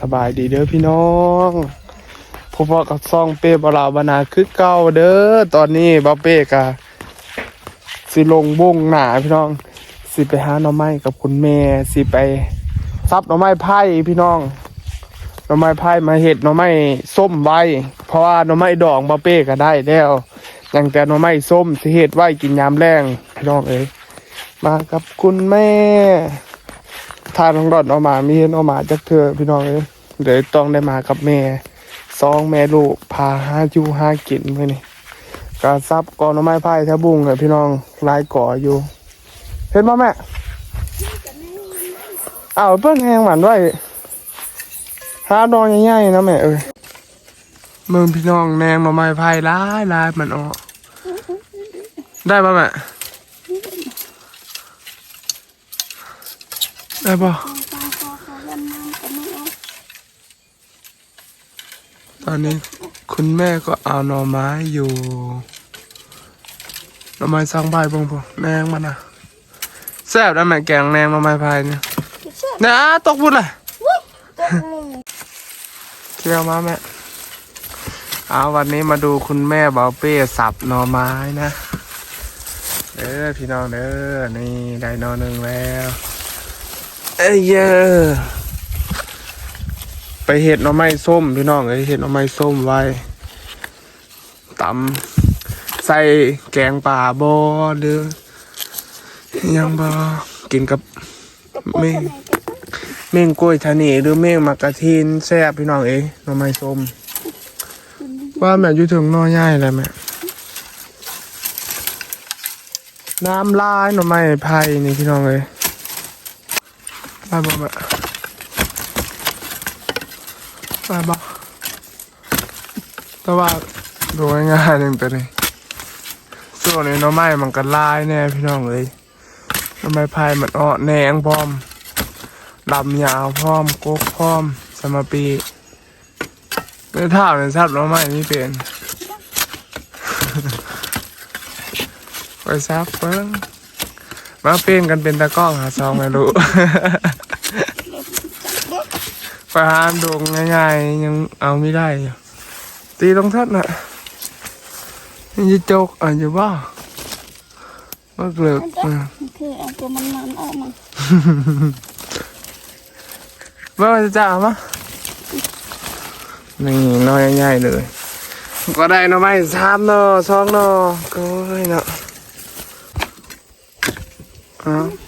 สบายดีเด้อพี่น้องพบกับซองเป้บลาบานาคือเก่าเด้อตอนนี้บ่าเป้กะสิลงวงหนาพี่น้อง สิไปหาหน่อไม้กับคุณแม่สิไปซับหน่อไม้ไผ่พี่น้องหน่อไม้ไผ่มาเห็ดหน่อไม้ส้มไว้ เพราะว่าหน่อไม้ดองบ่าเป้ก็ได้แล้วยังแต่หน่อไม้ส้มสิเห็ดไว้กินยามแรงพี่น้องเอ้ยมากับคุณแม่ ทานของดอดออกมามีเห็นออกมาจากเธอพี่น้องเอ้ยเดี๋ยวต้องได้มากับแม่สองแม่ลูกพาห้าจูห้ากินเมื่อนี่ก็ซับกอนไม้ไผ่แทบุ้งเลยพี่น้องลายก่ออยู่ เห็นป่ะแม่อ้าวเปิ้นแหงหวานด้วยหาดองง่ายๆนะแม่เอ้ยเมืองพี่น้องแนงหน่อไม้ไผ่ลายลายมันออกได้ป่ะแม่ ได้ป่ะตอนนี้คุณแม่ก็เอาหน่อไม้อยู่หน่อไม้สร้างใบเบงพวกแนงมันอะแซ่บนะแม่แกงแนงหน่อไม้พายเนี่ยเนี่ยอะตกบุญเลยเที่ยวมาแม่เอาวันนี้มาดูคุณแม่เบาเป้สับหน่อไม้นะเด้อพี่น้องเด้อนี่ได้หน่อหนึ่งแล้ว เอ้ยเยอะไปเห็ดหน่อไม้ส้มพี่น้องเอ้ยเห็ดหน่อไม้ส้มไว้ตำใส่แกงป่าบอหรือยังบอกินกับเม่งเม่งกล้วยชะนีหรือเม่งมักกะทินแซ่บพี่น้องเอ้ยหน่อไม้ส้มว่าแม่อยู่ถึงหน่อใหญ่เลยแม่น้ำลายหน่อไม้ไผ่นี่พี่น้องเอ้ย ไปบอกแม่ไปบ้าแต่ว่าดูง่ายๆหนึ่งตัวนี้ส่วนนี้น้องไม้มันก็ลายแน่พี่น้องเลยน้องไม้พายมันอ้อแนงพร้อมลำยาวพร้อมโกกพร้อมสมปีเนื้อท่าเนี่ยทราบน้องไม้นี่เป็นไปซับเพิ่งมาเป็นกันเป็นตะก้องหาซองไม่รู้ ไปหาดงง่ายๆยังเอาไม่ได้อยู่ตีลงทัดน่ะยังจะจกอะอยู่บ้าว่าเกลือกอะคือเอาตัวมันมันออกมาว่าจะจ่ามะนี่น้อยง่ายๆเลยก็ได้เนาะไม่สามเนาะสองเนาะก็ให้เนาะเอาแล้วยังมีกุดล่ะ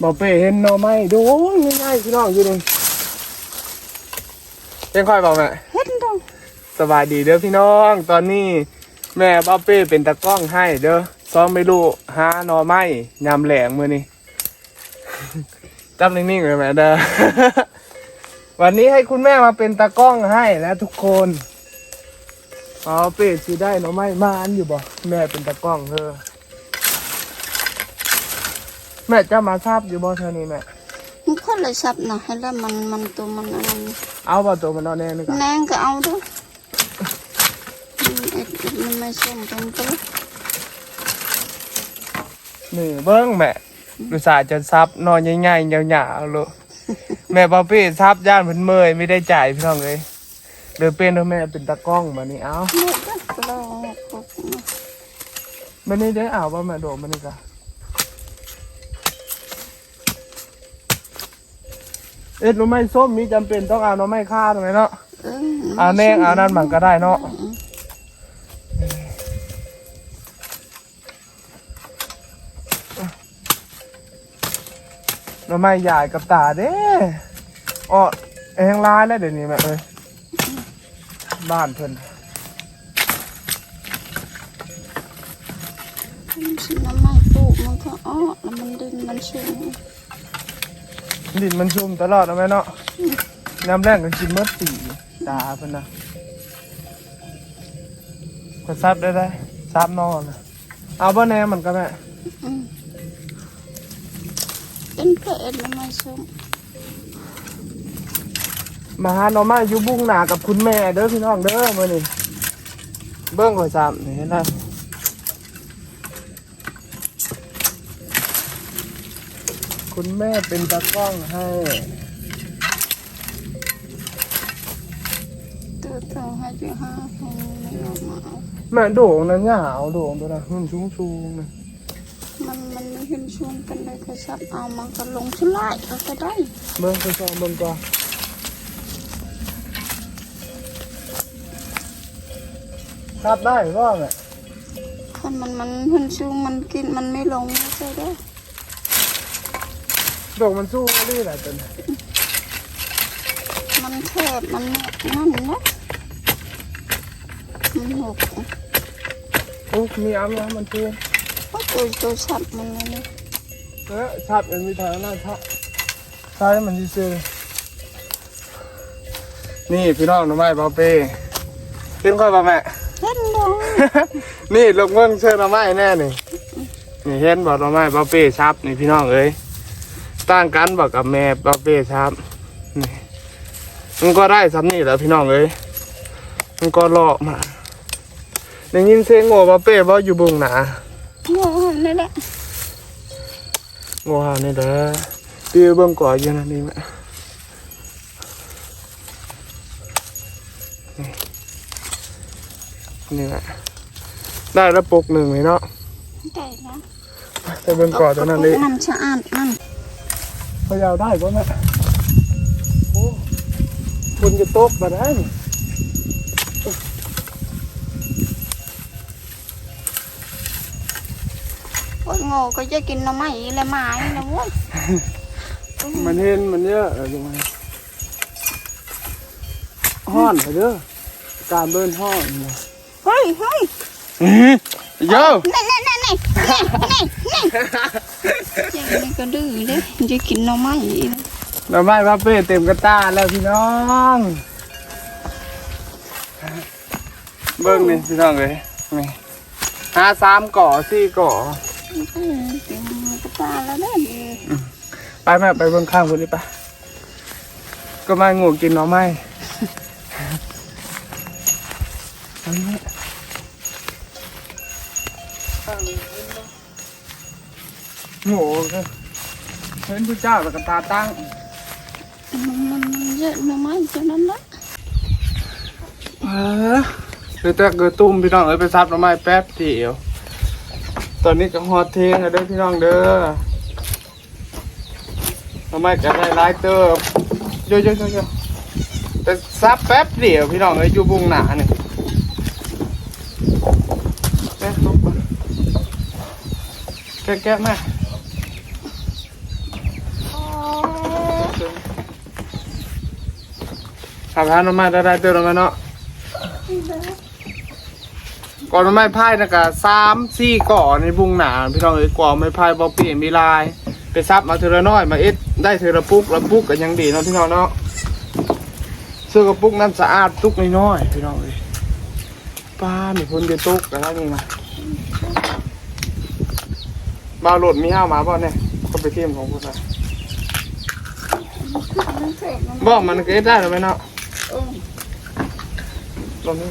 บรู้เป็นผู้เก็บอะกูบอกเป้เห็นหน่อไม้ดูง่ายๆพี่น้องอยู่นี่ยังค่อยบอกแม่เฮ็ดตรงสบายดีเด้อพี่น้อง ตอนนี้แม่ป้าเป้เป็นตะกล้องให้เด้อซ้อมไม่รู้หาหน่อไม้ยำแหลงมือนี่จับนิ่งๆเลยแม่เด้อวันนี้ให้คุณแม่มาเป็นตะกล้องให้นะทุกคนป้าเป้สิได้หน่อไม้มาอันอยู่บ่แม่เป็นตะกล้องเธอ แม่จะมาทราบอยู่บ่เท่านี้แม่ มันคนเลยสับนะให้แล้วมันมันตัวมันอะไรเอาบ่ตัวมันนอนแน่นึกแนงก็เอาด้วยอืมเอ็ดเอ็ดมันไม่ส้มตรงตัวนี่เบิ้งแม่ดูสาห์จะซับนอนง่ายๆยาวๆเลยแม่ป้าเป้ซับย่านเพิ่นเมอยไม่ได้จ่ายพี่น้องเลยเดือเป็นเด้อแม่เป็นตากล้องมานี่เอาเล็กก็เราปกนะมานี่ได้อ่าวว่าแม่โดดมานี่กะ เอ็ดหนูไม่ส้มมีจำเป็นต้องเอาหน่อไม้ค่าตรงไหนเนาะเออเอาแนงเอานั่นมันก็ได้เนาะหน่อไม้ใหญ่กับตาเด้อ้อแหงร้ายแล้วเดี๋ยวนี้แม่เอ้ยบ้านเพิ่นสิน้ำไม้ปลูกมันก็อ้อแล้วมันดินมันสูง ดินมันชุ่มตลอดนะแม่เนาะน้ำแรงก็กินเมื่อสีตาเพิ่นนะก็ซับได้ได้ซับนอนนะเอาบ่แน่มันก็แม่อืมเป็นเพศน้ำไม้ส้มมาหาหน่อไม้อยู่บุ้งหนากับคุณแม่เด้อพี่น้องเด้อมื้อนี้เบิ่งข่อยซ้ำนี่เห็นนะ คุณแม่เป็นตากล้องให้ตัวเท่าให้จุห้าคงไม่ออกมาเอา แม่โด่งนะเนี่ยเอาโด่งตัวนะมันสูงสูงๆนะมันมันไม่เห็นช่วงเป็นเลยก็ซับเอามันก็ลงชุลายก็ก็ได้เบิ่งไปซองเบิ่งก่อนครับได้ก็แม่คันมันมันเห็นช่วงมันกินมันไม่ลงก็ใช่ได้โด่งมันสู้ก็รีแหละตัวนี้มันแคบมันนั่นนะมันหกโอ้มีอ้ำนะมันสู้ว่าตัวตัวสับมันเลยนะเออชับมันมีทางนั้นชับใช่มันซื่อๆนี่พี่น้องหน่อไม้บาเป้ขึ้นค่อยบ่แม่เห็นดงนี่ลงเมืองเชิญหน่อไม้แน่นี่นี่เห็นบอกหน่อไม้บาเป้ชับนี่พี่น้องเอ้ย ต่างกันบอกกับแม่บาเป้ชับนี่มันก็ได้ซ้ำนี่แหล้วพี่น้องเอ้ยมันก็เลาะมาได้ยินเสียงโง่บาเป้บ่อยู่บุงหนาโง่นี่แหละโง่หานี่เด้อตีเบิ่งก่อนอยู่นะนี่แม่นี่แหละได้แล้วปกหนึ่งเลยเนาะได้นะไปเบิ่งก่อนตัวนั้นดิมันสะอาดมัน พยาวได้ป่ะแม่โอ้คุณจะตกมาได้นี่โอ้ยโง่ก็จะกินหน้ำไม้และไม้นะเว้ยมันเห็นมันเยอะเออดูมันห้อนไปเด้อการเบิ้นห้อนนะเฮ้ยเฮ้ยโย่นี่นี่ นี่นี่นี่นี่เจ้านี่ก็ดื้อเลยจะกินหน้ำไม้อีกหน่อไม้พาเป้เต็มกระตาแล้วพี่น้องเบิ้งนี่พี่น้องเลยนี่หาสามก่อสี่ก่อเออเต็มกระตาแล้วเนี่ยไปแม่ไปเบิ้งข้างคนนี้ปะก็มางูกินหน่อไม้ โง่ก็เห็นผู้เจ้าแล้วก็ตาตั้งมันมันมันเยอะหน้ำไม้เท่านั้นละเออเดี๋ยวแต่เกิดตุ้มพี่น้องเอ้ยไปซับหน่อไม้แป๊บเดียว ตอนนี้ก็ฮอตเทงแล้วเด้อพี่น้องเด้อหน่อไม้ก็ได้หลายเติบเยอะๆๆๆแต่ซับแป๊บเดียวพี่น้องเอ้ยอยู่บุงหนาเนี่ยแม่ลุกมาแกะๆแม่ ขับพาหน่อไม้ได้ได้เติบแล้วแม่เนาะก่อนไม้พายนะกะสามสี่ก่อในบุงหนาพี่น้องเอ้ยก่อไม้พายบอเปลี่ยนมีลาย ไปซับมาเทอละน้อยมาเอ็ดได้เทอละปุกละปุกกันยังดีเนาะพี่น้องเนาะเสื้อกระปุกนั้นสะอาดตุกน้อยๆพี่น้องเอ้ยป้ามีคนเดียวตุกกันแล้วนี่มาบาวโหลดมีห้าวหมาบ่เนี่ยก็ไปเทียมของคุณนะมันเสร็จมันบอกมันก็เอ็ดได้หรือไม่เนาะเออ ตรงนี้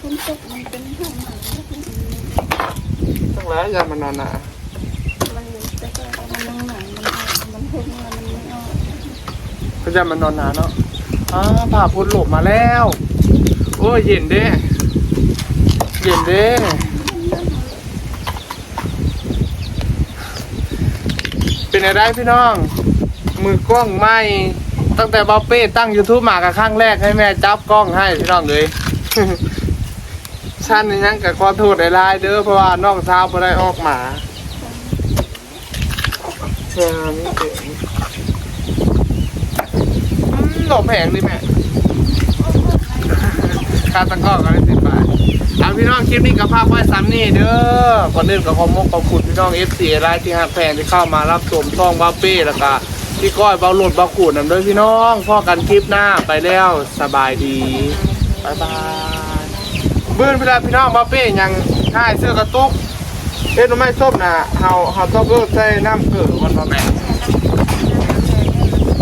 คุณตกมันเป็นห้องไหนตั้งแล้วยามันนานหนามันจะแต่ก้มันนั่งหนังมันมันเพิ่งมันไม่ออกก็จะมันนอนหนาเนาะอ้าผ่าพ้นหลบมาแล้ว โอ้ยเย็นเด้ เย็นเด้เป็นไงได้พี่น้อง มือกล้องไหมตั้งแต่บอเป้ตั้ง YouTube มากับครั้งแรกให้แม่จับกล้องให้พี่น้องเลยชั้นนี่ยังกับขอโทษหลายๆเด้อเพราะว่าน้องสาวบ่ได้ออกมาเออนี่เจ๋งหลบแผงดิแม่ค่าตั้งกล้องก็ได้สิบบาทเอาพี่น้องคลิปนี้กับภาพไว้ซ้ำนี่เด้อก่อนอื่นก็ขอมกขอบคุณพี่น้อง FC รายที่ฮักแฟนที่เข้ามารับชมช่องบ้าเป้แล้วก็ พี่ก้อยเบาหลุดเบาขูดนำด้วยพี่น้องพ่อกันคลิปหน้าไปแล้วสบายดีบายบายเบื่อเวลาพี่น้องบ้าเป้ยังท่ายเสื้อกระตุกเอ็ดไมส้มนะเฮาเฮาต้องเลิกใส่น้ำเกลือมันมาแม่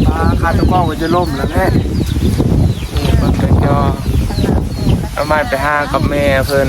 ปลาคาตะกร้องก็จะล่มแล้วแม่นี่เบิ่งกันยอเอาไม้ไปห้ากับแม่เพิ่น